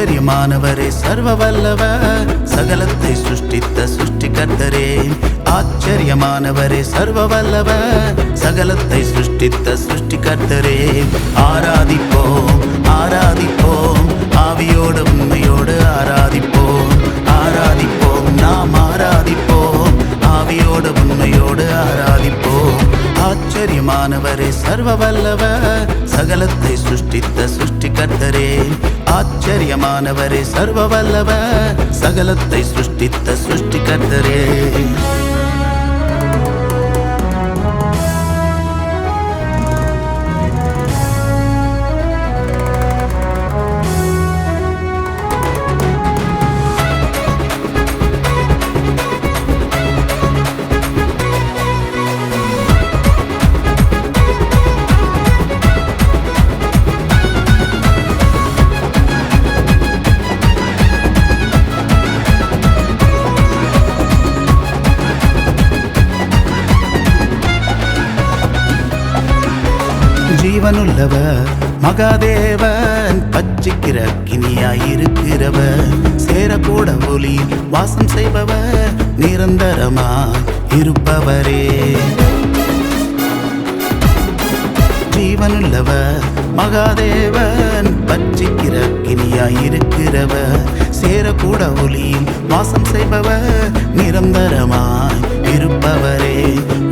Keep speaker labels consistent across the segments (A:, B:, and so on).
A: ஆச்சரியமானவரே சர்வ வல்லவர் சகலத்தை சுஷ்டித்த சுஷ்டி கர்த்தரே ஆச்சரியமானவரே சர்வ வல்லவர் சகலத்தை சுஷ்டித்த சுஷ்டி கர்த்தரே ஆராதிப்போம் ஆராதிப்போம் ஆவியோடு உண்மையோடு ஆராதிப்போம் ஆராதிப்போம். நாம ஆச்சரியமானவரே சர்வ வல்லவர் சகலத்தை சுஷ்டித்த சுஷ்டி கர்த்தரே ஆச்சரியமானவரே சர்வ வல்லவர் சகலத்தை சுஷ்டித்த சுஷ்டி கர்த்தரே ஜீவனுள்ளவ மகாதேவன் பச்சிக்கிற கினியாயிருக்கிறவர் சேரக்கூட ஒளி வாசம் செய்பவ நிரந்தரமாய் இருப்பவரே. ஜீவனுள்ளவ மகாதேவன் பச்சிக்கிற கினியாயிருக்கிறவர் சேரக்கூட ஒலி வாசம் செய்பவ நிரந்தரமாய் இருப்பவரே.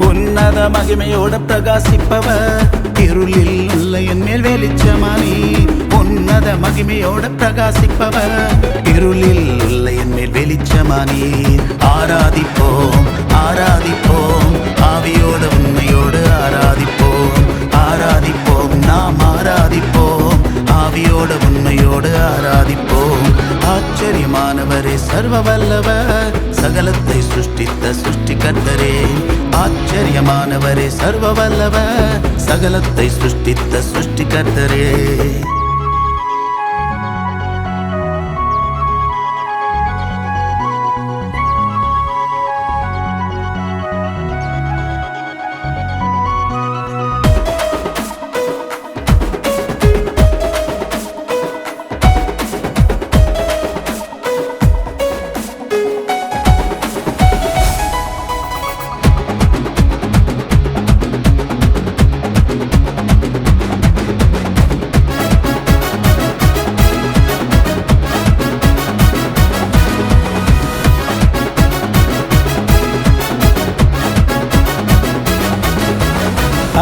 A: உன்னத மகிமையோட பிரகாசிப்பவர். இருளில் உள்ள என் மேல் வெளிச்சமானி உன்னத மகிமையோட பிரகாசிப்பவர். இருளில் உள்ள என் மேல் வெளிச்சமானி ஆராதிப்போம் ஆராதிப்போம். ஆவியோட உண்மையோடு ஆராதிப்போம். ஆராதிப்போம் நாம் ஆராதிப்போம். ஆவியோட உண்மையோடு ஆராதிப்போம். ஆச்சரியமானவரே சர்வ வல்லவர். சகலத்தை சுஷ்டித்த சுஷ்டி கர்த்தரே ஆச்சரியமானவரே சர்வ வல்லவர். சகலத்தை சுஷ்டித்த சுஷ்டி கர்த்தரே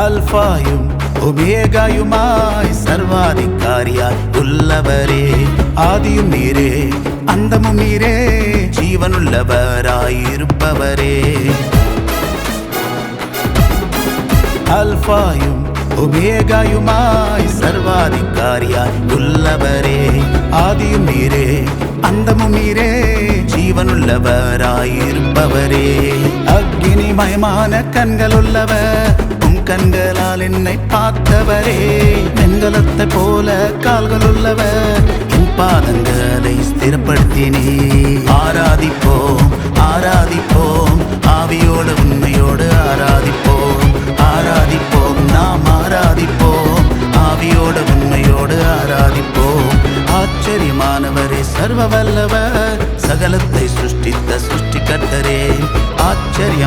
A: ആൽഫായും ഒമേഗയുമായി സർവാധികാരിയായി ഉള്ളവരെ ആദിയും നീരേ അന്തമും നീരേ ജീവനുള്ളവരായിരുപ്പവരെ ആൽഫായും ഒമേഗയുമായി സർവാധികാരിയായി ഉള്ളവരെ ആദിയും നീരേ അന്തമും നീരേ ജീവനുള്ളവരായിരുപ്പവരെ അഗ്നിമയமான കൺകളുള്ളവർ கண்களால் என்னை பார்த்தவரே. வெண்கலத்தை போல கால்களுள்ளவர் என் பாதங்களை ஸ்திரப்படுத்தினே. ஆராதிப்போம் ஆராதிப்போம். ஆவியோடு உண்மையோடு ஆராதிப்போம். ஆராதிப்போம் நாம் ஆராதிப்போம். ஆவியோடு உண்மையோடு ஆராதிப்போம். ஆச்சரியமானவரே சர்வ வல்லவர். சகலத்தை சிருஷ்டித்த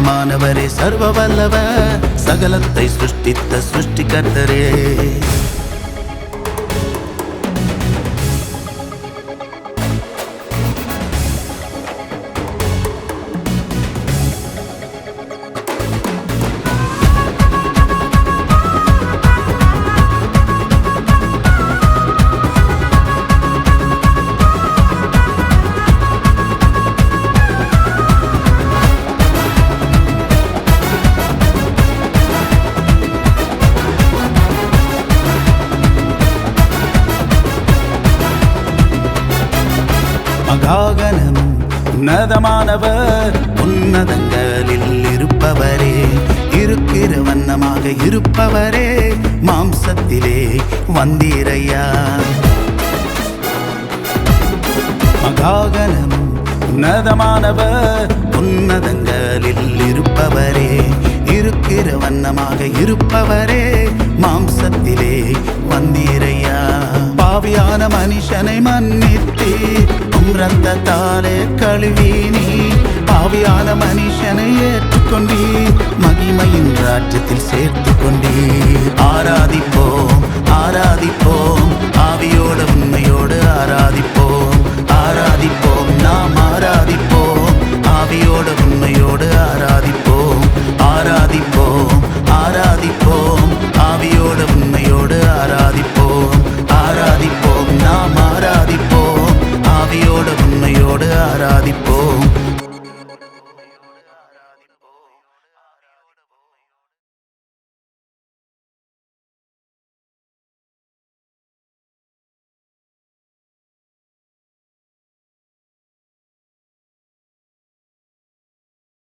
A: ஆச்சரியமானவரே சர்வ வல்லவர் சகலத்தை சிருஷ்டித்த சிருஷ்டிகர்த்தரே. மகாகணமும் உன்னதமானவர் உன்னதங்களில் இருப்பவரே. இருக்கிற வண்ணமாக இருப்பவரே. மாம்சத்திலே வந்தீரையா. மகாகணமும் உன்னதமானவர் உன்னதங்களில் இருப்பவரே. இருக்கிற வண்ணமாக இருப்பவரே. மாம்சத்திலே வந்தீரையா. பாவியான மனுஷனை மன்னித்தீர். உன் ரத்தத்தாலே கழுவி நீ பாவியான மனுஷனை ஏற்றுக்கொண்டீர். மகிமையின் ராஜ்யத்தில் சேர்த்து கொண்டீர் ஆராதிப்போம் ஆராதிப்போம். ஆவியோட உண்மை